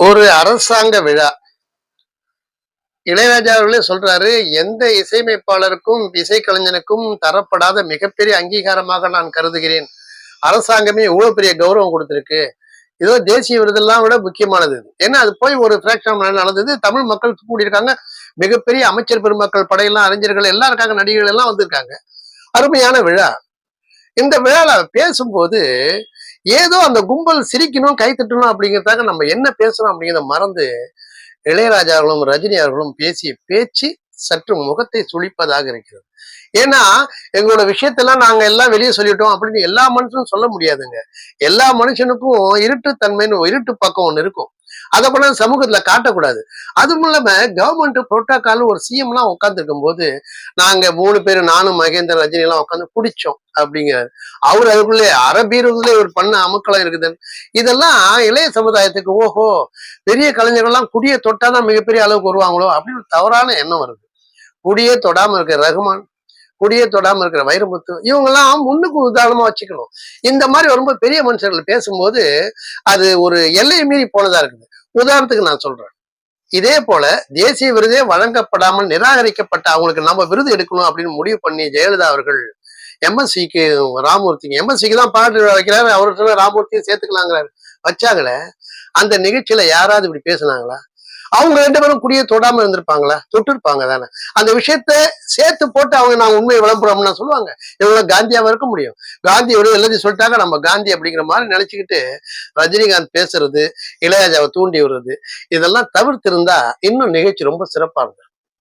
ஒரு அரசாங்க விழா. இளையராஜா அவர்களே சொல்றாரு எந்த இசையமைப்பாளருக்கும் இசைக்கலைஞனுக்கும் தரப்படாத மிகப்பெரிய அங்கீகாரமாக நான் கருதுகிறேன். அரசாங்கமே இவ்வளவு பெரிய கௌரவம் கொடுத்திருக்கு. இதோ தேசிய விருதெல்லாம் விட முக்கியமானது ஏன்னா அது போய் ஒரு பிளாட்ஃபார்ம் நடந்தது. தமிழ் மக்கள் கூடியிருக்காங்க. மிகப்பெரிய அமைச்சர் பெருமக்கள் படையெல்லாம் அறிஞர்கள் எல்லாம் இருக்காங்க. நடிகர்கள் எல்லாம் வந்திருக்காங்க. அருமையான விழா. இந்த விழால பேசும்போது ஏதோ அந்த கும்பல் சிரிக்கணும் கை தட்டணும் அப்படிங்கிறதுக்காக நம்ம என்ன பேசுறோம் அப்படிங்கிறத மறந்து இளையராஜா அவர்களும் ரஜினி அவர்களும் பேசிய பேச்சு சற்று முகத்தை சுளிப்பதாக இருக்கிறது. ஏன்னா எங்களோட விஷயத்தெல்லாம் நாங்க எல்லாம் வெளியே சொல்லிட்டோம் அப்படின்னு எல்லா மனுஷனும் சொல்ல முடியாதுங்க. எல்லா மனுஷனுக்கும் இருட்டு தன்மைன்னு இருட்டு பக்கம் ஒன்று இருக்கும். அதை கூட சமூகத்துல காட்டக்கூடாது. அதுவும் இல்லாம கவர்மெண்ட் புரோட்டோக்கால் ஒரு சிஎம் எல்லாம் உட்காந்துருக்கும் போது நாங்க மூணு பேர் நானும் மகேந்திர ரஜினி எல்லாம் உட்காந்து குடிச்சோம் அப்படிங்கிறாரு. அவர் அதுக்குள்ளே அரபீரதுல ஒரு பண்ண அமுக்கலம் இருக்குது இதெல்லாம் இளைய சமுதாயத்துக்கு ஓஹோ பெரிய கலைஞர்கள்லாம் குடியை தொட்டாதான் மிகப்பெரிய அளவுக்கு வருவாங்களோ அப்படின்னு தவறான எண்ணம் வருது. குடியே தொடாம இருக்கிற ரகுமான் குடியே தொடாம இருக்கிற வைரமுத்து இவங்கெல்லாம் முன்னுக்கு உதாரணமா வச்சுக்கணும். இந்த மாதிரி வரும்போது பெரிய மனுஷர்கள் பேசும்போது அது ஒரு எல்லையை மீறி போனதா இருக்குது. உதாரணத்துக்கு நான் சொல்றேன். இதே போல தேசிய விருதே வழங்கப்படாமல் நிராகரிக்கப்பட்ட அவங்களுக்கு நம்ம விருது எடுக்கணும் அப்படின்னு முடிவு பண்ணி ஜெயலலிதா அவர்கள் எம்எஸ்சிக்கு ராமூர்த்திக்கு எம்எஸ்சிக்கு தான் பாட்டு வைக்கிறாரு. அவர் சொல்ல ராமூர்த்தியும் சேர்த்துக்கலாங்கிறாரு. வச்சாங்களே அந்த நிகழ்ச்சியில யாராவது இப்படி பேசுனாங்களா? அவங்க ரெண்டு பேரும் குடியை தொடாம இருந்திருப்பாங்களா? தொட்டு இருப்பாங்க தானே. அந்த விஷயத்த சேர்த்து போட்டு அவங்க நான் உண்மையை விளம்பரம்னா சொல்லுவாங்க. இவங்க காந்தியாவா இருக்க முடியும்? காந்தி எவ்வளவு எல்லாத்தையும் சொல்லிட்டாங்க. நம்ம காந்தி அப்படிங்கிற மாதிரி நினைச்சுக்கிட்டு ரஜினிகாந்த் பேசுறது இளையராஜாவை தூண்டி விடுறது இதெல்லாம் தவிர்த்திருந்தா இன்னும் நிகழ்ச்சி ரொம்ப சிறப்பா இருந்தது.